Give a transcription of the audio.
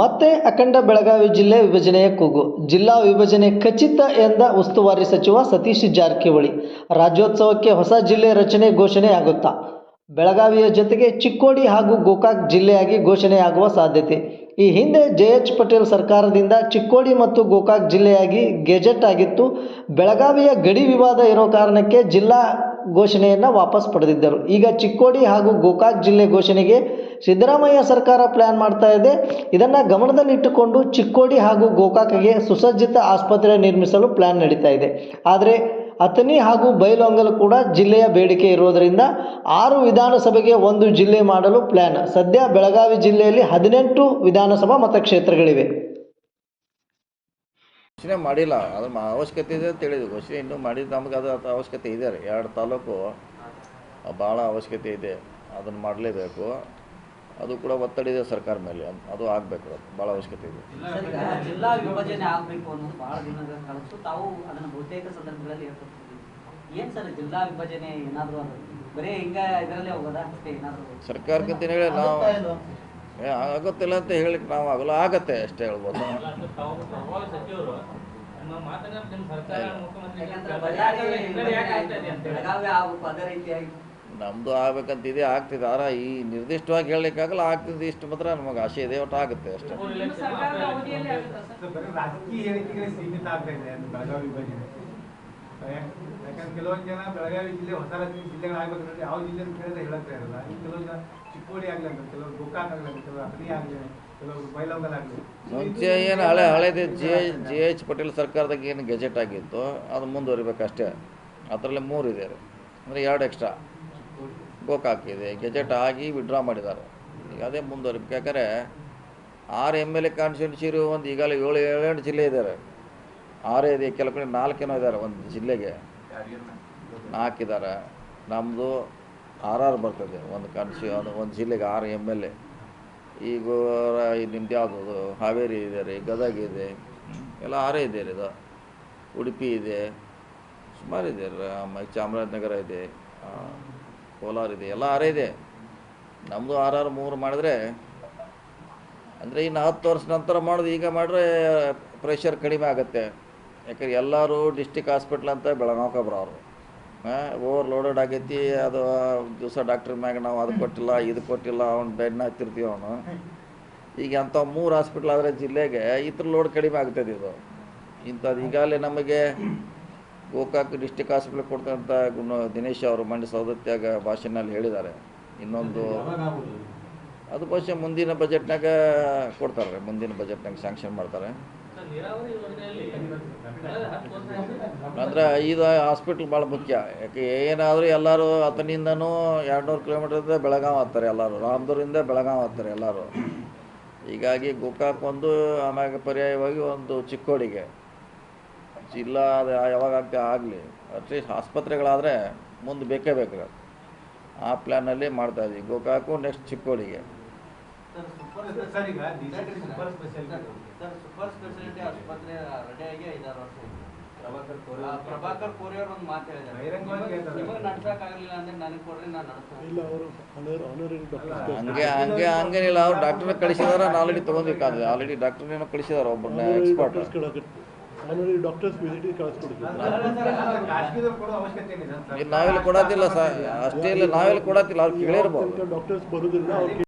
ಮತ್ತೆ ಅಖಂಡ ಬೆಳಗಾವಿ ಜಿಲ್ಲೆ ವಿಭಜನೆಯ ಕೂಗು. ಜಿಲ್ಲಾ ವಿಭಜನೆ ಖಚಿತ ಎಂದ ಉಸ್ತುವಾರಿ ಸಚಿವ ಸತೀಶ್ ಜಾರಕಿಹೊಳಿ. ರಾಜ್ಯೋತ್ಸವಕ್ಕೆ ಹೊಸ ಜಿಲ್ಲೆ ರಚನೆ ಘೋಷಣೆ ಆಗುತ್ತಾ ಬೆಳಗಾವಿಯ ಜೊತೆಗೆ ಚಿಕ್ಕೋಡಿ ಹಾಗೂ ಗೋಕಾಕ್ ಜಿಲ್ಲೆಯಾಗಿ ಘೋಷಣೆಯಾಗುವ ಸಾಧ್ಯತೆ. ಈ ಹಿಂದೆ ಜೆ ಎಚ್ ಪಟೇಲ್ ಸರ್ಕಾರದಿಂದ ಚಿಕ್ಕೋಡಿ ಮತ್ತು ಗೋಕಾಕ್ ಜಿಲ್ಲೆಯಾಗಿ ಗೆಜೆಟ್ ಆಗಿತ್ತು. ಬೆಳಗಾವಿಯ ಗಡಿ ವಿವಾದ ಇರೋ ಕಾರಣಕ್ಕೆ ಜಿಲ್ಲಾ ಘೋಷಣೆಯನ್ನು ವಾಪಸ್ ಪಡೆದಿದ್ದರು. ಈಗ ಚಿಕ್ಕೋಡಿ ಹಾಗೂ ಗೋಕಾಕ್ ಜಿಲ್ಲೆ ಘೋಷಣೆಗೆ ಸಿದ್ದರಾಮಯ್ಯ ಸರ್ಕಾರ ಪ್ಲ್ಯಾನ್ ಮಾಡ್ತಾ ಇದೆ. ಇದನ್ನು ಗಮನದಲ್ಲಿಟ್ಟುಕೊಂಡು ಚಿಕ್ಕೋಡಿ ಹಾಗೂ ಗೋಕಾಕ್ಗೆ ಸುಸಜ್ಜಿತ ಆಸ್ಪತ್ರೆ ನಿರ್ಮಿಸಲು ಪ್ಲ್ಯಾನ್ ನಡೀತಾ ಇದೆ. ಆದರೆ ಅಥನಿ ಹಾಗೂ ಬೈಲೊಂಗಲು ಕೂಡ ಜಿಲ್ಲೆಯ ಬೇಡಿಕೆ ಇರುವುದರಿಂದ ಆರು ವಿಧಾನಸಭೆಗೆ ಒಂದು ಜಿಲ್ಲೆ ಮಾಡಲು ಪ್ಲ್ಯಾನ್ ಸದ್ಯ ಬೆಳಗಾವಿ ಜಿಲ್ಲೆಯಲ್ಲಿ ಹದಿನೆಂಟು ವಿಧಾನಸಭಾ ಮತಕ್ಷೇತ್ರಗಳಿವೆ. ಘೋಷಣೆ ಮಾಡಿಲ್ಲ. ಅದ್ರ ಅವಶ್ಯಕತೆ ಇದೆ ಅಂತ ಹೇಳಿದ್ವಿ ಘೋಷಣೆ ಇನ್ನೂ ಮಾಡಿದ್ದು ನಮ್ಗೆ ಅದು ಅವಶ್ಯಕತೆ ಇದೆ ರೀ. ಎರಡು ತಾಲೂಕು ಭಾಳ ಅವಶ್ಯಕತೆ ಇದೆ. ಅದನ್ನು ಮಾಡಲೇಬೇಕು. ಅದು ಕೂಡ ಒತ್ತಡ ಇದೆ ಸರ್ಕಾರ ಮೇಲೆ. ಅದು ಆಗಬೇಕು ಅದು. ಭಾಳ ಅವಶ್ಯಕತೆ ಇದೆ. ಜಿಲ್ಲಾ ವಿಭಜನೆ ಆಗಬೇಕು ಅನ್ನೋದು ಬಹಳ ದಿನಗಳ ಕನಸು. ತಾವು ಅದನ್ನು ಬಹುತೇಕ ಸಂದರ್ಭಗಳಲ್ಲಿ ಹೇಳ್ಕೊಡ್ತೀವಿ ಏನ್ ಸರ್ ಜಿಲ್ಲಾ ವಿಭಜನೆ ಏನಾದ್ರು ಅದು? ಬರೀ ಹಿಂಗ ಇದರಲ್ಲೇ ಹೋಗೋದಾ? ಅಷ್ಟೇ ಏನಾದ್ರು? ಸರ್ಕಾರಕ್ಕಂತ ಹೇಳಿ ನಾವು ಏ, ಆಗುತ್ತಿಲ್ಲ ಅಂತ ಹೇಳಿಕ್ ನಾವು ಆಗಲ್ಲ ಆಗತ್ತೆ ಅಷ್ಟೇ ಹೇಳ್ಬೋದು. ನಮ್ಮದು ಆಗ್ಬೇಕಂತ ಇದೆ ಆಗ್ತಿದೆ ಆರ ಈ ನಿರ್ದಿಷ್ಟವಾಗಿ ಹೇಳಲಿಕ್ಕಾಗಲ್ಲ ಆಗ್ತಿದೆ ಇಷ್ಟು ಮಾತ್ರ ನಮಗೆ ಆಸೆ ಇದೆ ಒಟ್ಟು ಆಗುತ್ತೆ ಅಷ್ಟೇ. ಕೆಲವೊಂದು ಜನ ಬೆಳಗಾವಿ ಜಿಲ್ಲೆ ಹೊಸ ರಾಜ್ಯ ಜಿಲ್ಲೆಗಳಾಗಬೇಕಂದ್ರೆ ಯಾವ ಜಿಲ್ಲೆ ಅಂತ ಕೇಳಿದ್ರೆ ಹೇಳಕ್ತಾ ಇರಲ್ಲ. ಇನ್ನು ಕೆಲವೊಂದು ಜನ ಚಿಕ್ಕೋಡಿ ಆಗಲಿ ಅಂತ ಕೆಲವರು ಗೋಕಾಕ್ ಆಗಲಿ ಅಂತ ಕೆಲವರು ಅಗ್ನಿ ಆಗಲಿ ಕೆಲವರು ಬೈಲೊಂಗಲ್ ಆಗಲಿ. ಮುಂಚೆ ಏನು ಹಳೆ ಹಳೇದು ಜೆ ಜಿ ಎಚ್ ಪಟೇಲ್ ಸರ್ಕಾರದಾಗ ಏನು ಗೆಜೆಟ್ ಆಗಿತ್ತು ಅದು ಮುಂದುವರಿಬೇಕಷ್ಟೇ. ಅದರಲ್ಲಿ ಮೂರು ಇದೆ ಅಂದರೆ ಎರಡು ಎಕ್ಸ್ಟ್ರಾ. ಗೋಕಾಕ್ ಇದೆ ಗೆಜೆಟ್ ಆಗಿ ವಿಡ್ರಾ ಮಾಡಿದ್ದಾರೆ. ಈಗ ಅದೇ ಮುಂದುವರಿಬೇಕು. ಯಾಕಂದರೆ ಆರು ಎಂ ಎಲ್ ಎ ಕಾನ್ಸ್ಟಿಟ್ಯೂನ್ಸಿರು ಒಂದು ಈಗಾಗಲೇ ಏಳು ಏಳೆಂಟು ಜಿಲ್ಲೆ ಇದ್ದಾರೆ ಆರೇ ಇದೆ ಕೆಲವು ಕಡೆ ನಾಲ್ಕೇನೋ ಇದ್ದಾರೆ ಒಂದು ಜಿಲ್ಲೆಗೆ. ನಾಲ್ಕಿದ್ದಾರೆ ನಮ್ಮದು ಆರ್ ಆರ್ ಬರ್ತದೆ, ಒಂದು ಕನ್ಸಿ, ಒಂದು ಒಂದು ಜಿಲ್ಲೆಗೆ ಆರು ಎಂ ಎಲ್ ಎ ಈಗ ನಿಮ್ದು ಯಾವುದು ಹಾವೇರಿ ಇದೆ ರೀ, ಗದಗ ಇದೆ. ಎಲ್ಲ ಆರೇ ಇದೆ ರೀ ಇದು. ಉಡುಪಿ ಇದೆ, ಸುಮಾರು ಇದೆ ರೀ ಚಾಮರಾಜನಗರ ಇದೆ ಕೋಲಾರ ಇದೆ, ಎಲ್ಲ ಆರೇ ಇದೆ. ನಮ್ಮದು ಆರಾರು ಮೂರು ಮಾಡಿದ್ರೆ, ಅಂದರೆ ಇನ್ನು ಹತ್ತು ವರ್ಷ ನಂತರ ಮಾಡೋದು, ಈಗ ಮಾಡಿದ್ರೆ ಪ್ರೆಷರ್ ಕಡಿಮೆ ಆಗುತ್ತೆ. ಯಾಕಂದ್ರೆ ಎಲ್ಲರೂ ಡಿಸ್ಟಿಕ್ ಹಾಸ್ಪಿಟ್ಲ್ ಅಂತ ಬೆಳಗಾವ್ಕೆ ಬರೋರು ಓವರ್ ಲೋಡೆಡ್ ಆಗೈತಿ, ಅದು ದಿವಸ ಡಾಕ್ಟ್ರ್ ಮ್ಯಾಗ ನಾವು ಅದು ಕೊಟ್ಟಿಲ್ಲ, ಇದು ಕೊಟ್ಟಿಲ್ಲ, ಅವ್ನು ಬೆಡ್ನ ಹತ್ತಿರ್ತೀವಿ ಅವನು. ಈಗ ಅಂಥ ಮೂರು ಹಾಸ್ಪಿಟ್ಲ್ ಆದರೆ ಜಿಲ್ಲೆಗೆ ಇತರ ಲೋಡ್ ಕಡಿಮೆ ಆಗ್ತದೆ ಇದು. ಇಂಥದ್ದು ಈಗಾಗಲೇ ನಮಗೆ ಗೋಕಾಕ್ ಡಿಸ್ಟಿಕ್ ಹಾಸ್ಪಿಟ್ಲ್ ಕೊಡ್ತಂತ ಗುಣ ದಿನೇಶ್ ಅವರು ಮಂಡ್ಯ ಸೌದತ್ಯಾಗ ಭಾಷೆನಲ್ಲಿ ಹೇಳಿದ್ದಾರೆ. ಇನ್ನೊಂದು ಅದು ಬಹುಶಃ ಮುಂದಿನ ಬಜೆಟ್ನಾಗ ಕೊಡ್ತಾರೆ, ಮುಂದಿನ ಬಜೆಟ್ನಾಗ ಸ್ಯಾಂಕ್ಷನ್ ಮಾಡ್ತಾರೆ. ಅಂದ್ರೆ ಇದು ಹಾಸ್ಪಿಟ್ಲ್ ಭಾಳ ಮುಖ್ಯ. ಯಾಕೆ ಏನಾದರೂ ಎಲ್ಲರೂ ಅತನಿಂದನೂ ಎರಡುನೂರು ಕಿಲೋಮೀಟರ್ ಬೆಳಗಾವ್ ಆಗ್ತಾರೆ ಎಲ್ಲರೂ. ರಾಮದುರಿಂದ ಬೆಳಗಾವ್ ಆಗ್ತಾರೆ ಎಲ್ಲರೂ. ಹೀಗಾಗಿ ಗೋಕಾಕ್ ಒಂದು ಆಮ್ಯಾಗ ಪರ್ಯಾಯವಾಗಿ ಒಂದು ಚಿಕ್ಕೋಡಿಗೆ. ಜಿಲ್ಲಾ ಅದು ಯಾವಾಗ ಆಗ್ತಾ ಆಗಲಿ ಅಟ್ಲೀಸ್ಟ್ ಆಸ್ಪತ್ರೆಗಳಾದರೆ ಮುಂದೆ ಬೇಕೇ ಬೇಕು. ಆ ಪ್ಲ್ಯಾನಲ್ಲಿ ಮಾಡ್ತಾಯಿದ್ವಿ ಗೋಕಾಕು ನೆಕ್ಸ್ಟ್ ಚಿಕ್ಕೋಡಿಗೆ. ಸರ್ ಸೂಪರ್ ಸರ್ ಈಗ super speciality sir super speciality ಆಸ್ಪತ್ರೆ ರೆಡಿಯಾಗಿ ಐದಾರು ವರ್ಷ ಆಯ್ತು. ಪ್ರಭಾಕರ್ ಕೋರಿ ಅವ್ರು ಒಂದು ಮಾತು ಹೇಳಿದ್ದಾರೆ. ಬಹಿರಂಗವಾಗಿ ಹೇಳ್ತಾರೆ. ನಿಮಗೆ ನಡ್ಸಕ್ಕಾಗಲಿಲ್ಲ ಅಂದ್ರೆ ನನಗೆ ಕೊಡ್ರಿ ನಾನು ನಡೆಸ್ತೀನಿ. ಹಂಗೆ ಹಂಗೆ ಹಂಗೇನಿಲ್ಲ ಅವ್ರು ಡಾಕ್ಟರ್ನ ಕಳಿಸಿದಾರೆ ಆಲ್ರೆಡಿ ತೊಗೊಂಡಿಕ್ಕಾದ್ರೆ ಆಲ್ರೆಡಿ ಡಾಕ್ಟರ್ನೇನೋ ಕಳಿಸಿದಾರೆ ಒಬ್ಬರನ್ನ ಎಕ್ಸ್ಪರ್ಟ್ ಡಾಕ್ಟರ್ಸ್ ವಿಸಿಟಿಗೆ ಕಳಿಸ್ಕೊಡ್ತೀವಿ ಇಲ್ಲಿ ನಾವೆಲ್ಲ ಕೊಡತ್ತಿಲ್ಲ ಸರ್ ಅಷ್ಟೇ ಇಲ್ಲ ನಾವೆಲ್ಲ ಕೊಡತ್ತಿಲ್ಲ ಅವ್ರು ಕೇಳಿರ್ಬೋದು. ಡಾಕ್ಟರ್ಸ್ ಬರೋದಿಲ್ಲ ಅವ್ರು